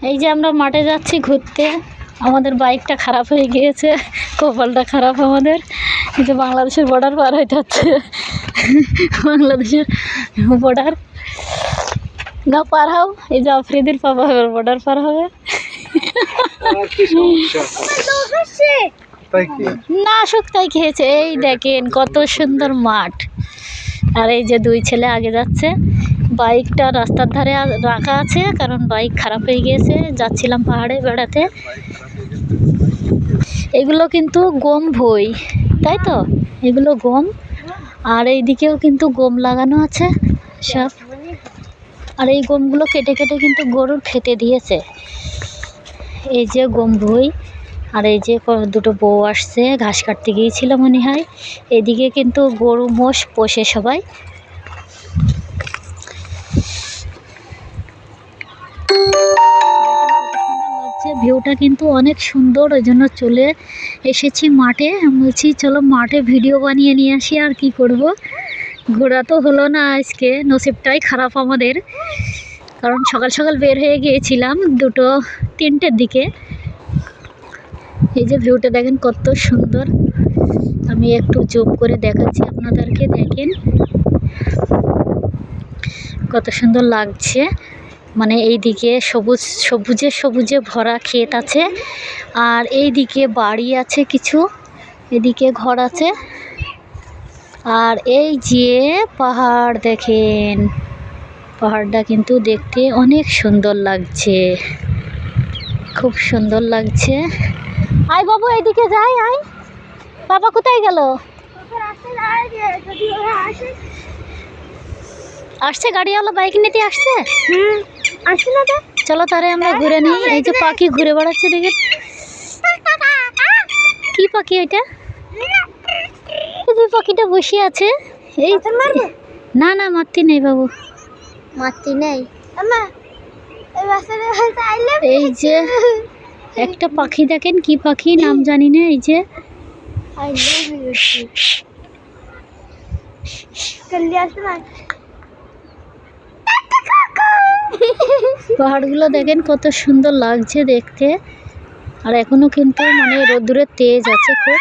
এই যে আমরা মাঠে যাচ্ছি ঘুরতে। আমাদের বাইকটা খারাপ হয়ে গিয়েছে কপালটা খারাপ আমাদের। এই যে বাংলাদেশের বর্ডার পার হইতে হচ্ছে বাংলাদেশের বর্ডার না পার হও। এই যে আফ্রিদির পাপা বর্ডার পার হবে। আর কি তাই না খেয়েছে। এই দেখেন কত সুন্দর মাঠ। আর এই যে দুই ছেলে আগে যাচ্ছে। বাইকটা রাস্তার ধারে রাখা আছে, কারণ বাইক খারাপ হয়ে গিয়েছে। যাচ্ছিলাম পাহাড়ে বেড়াতে। এগুলো কিন্তু গম ভই, তাই তো? এগুলো গম। আর এইদিকেও কিন্তু গম লাগানো আছে, সব। আর এই গমগুলো কেটে কেটে কিন্তু গরুর খেতে দিয়েছে। এই যে গম ভই, আর এই যে দুটো বউ আসছে, ঘাস কাটতে গিয়েছিল মনে হয়। এদিকে কিন্তু গরু মোষ পোষে সবাই। ভিউটা কিন্তু অনেক সুন্দর, ওই জন্য চলে এসেছি মাঠে। বলছি, চলো মাঠে ভিডিও বানিয়ে নিয়ে আসি, আর কি করব? ঘোরা তো হলো না আজকে, নসিবটাই খারাপ আমাদের। কারণ সকাল সকাল বের হয়ে গিয়েছিলাম দুটো, তিনটের দিকে। এই যে ভিউটা দেখেন কত সুন্দর। আমি একটু জুম করে দেখাচ্ছি আপনাদেরকে, দেখেন। কত সুন্দর লাগছে। মানে এইদিকে সবুজ, সবুজে সবুজে ভরা ক্ষেত আছে। আর এইদিকে বাড়ি আছে কিছু, এদিকে ঘর আছে। আর এই যে পাহাড় দেখেন, পাহাড়টা কিন্তু দেখতে অনেক সুন্দর লাগছে। খুব সুন্দর লাগছে। আয় বাবু এইদিকে যাই, আয়। বাবা কোথায় গেল? আসছে গাড়িওয়ালা, বাইক নিতে আসছে? তো চলো তারে আমরা ঘুরে নিই। এই যে পাখি ঘুরে বেড়াচ্ছে দেখে। কি পাখি এটা? পাখিটা বসে আছে। এই না না মারতি নেই বাবু। মাতি নেই। এই যে একটা পাখি দেখেন কি পাখি? নাম জানি না এই যে। পাহাড়গুলো দেখেন কত সুন্দর লাগছে দেখতে। আর এখনও কিন্তু মানে রোদ্দুরের তেজ আছে খুব।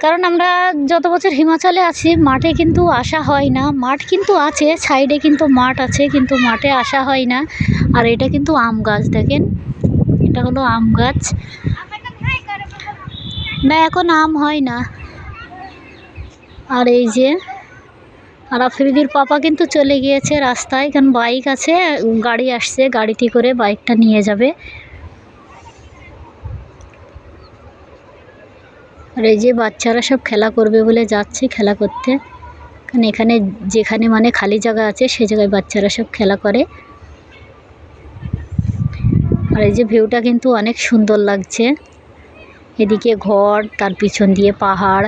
কারণ আমরা যত বছর হিমাচলে আছি, মাঠে কিন্তু আসা হয় না। মাঠ কিন্তু আছে, সাইডে কিন্তু মাঠ আছে, কিন্তু মাঠে আসা হয় না। আর এটা কিন্তু আম গাছ, দেখেন? এটা হলো আম গাছ। না, এখন আম হয় না। আর এই যে আর আফ্রিদির পাপা কিন্তু চলে গিয়েছে রাস্তায়, কারণ বাইক আছে, গাড়ি আসছে, গাড়িতে করে বাইকটা নিয়ে যাবে। আর এই যে বাচ্চারা সব খেলা করবে বলে যাচ্ছে খেলা করতে, কারণ এখানে যেখানে মানে খালি জায়গা আছে, সে জায়গায় বাচ্চারা সব খেলা করে। আর এই যে ভিউটা কিন্তু অনেক সুন্দর লাগছে। এদিকে ঘর, তার পিছন দিয়ে পাহাড়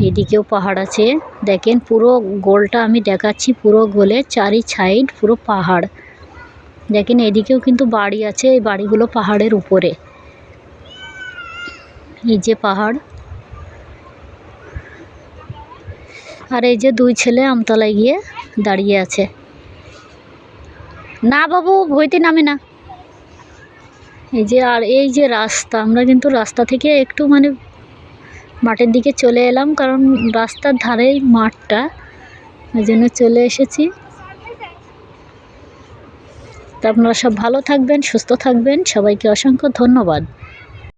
এদিকেও পাহাড় আছে। দেখেন পুরো গোলটা আমি দেখাচ্ছি, পুরো গোলে চারি সাইড পুরো পাহাড়। দেখেন এদিকেও কিন্তু বাড়ি আছে, এই বাড়িগুলো পাহাড়ের উপরে। এই যে পাহাড়। আর এই যে দুই ছেলে আমতলায় গিয়ে দাঁড়িয়ে আছে। না বাবু ভইতে নামে না। এই যে, আর এই যে রাস্তা, আমরা কিন্তু রাস্তা থেকে একটু মানে মাঠের দিকে চলে এলাম, কারণ রাস্তার ধারেই মাঠটা। ওই জন্য চলে এসেছি। তা আপনারা সব ভালো থাকবেন, সুস্থ থাকবেন। সবাইকে অসংখ্য ধন্যবাদ।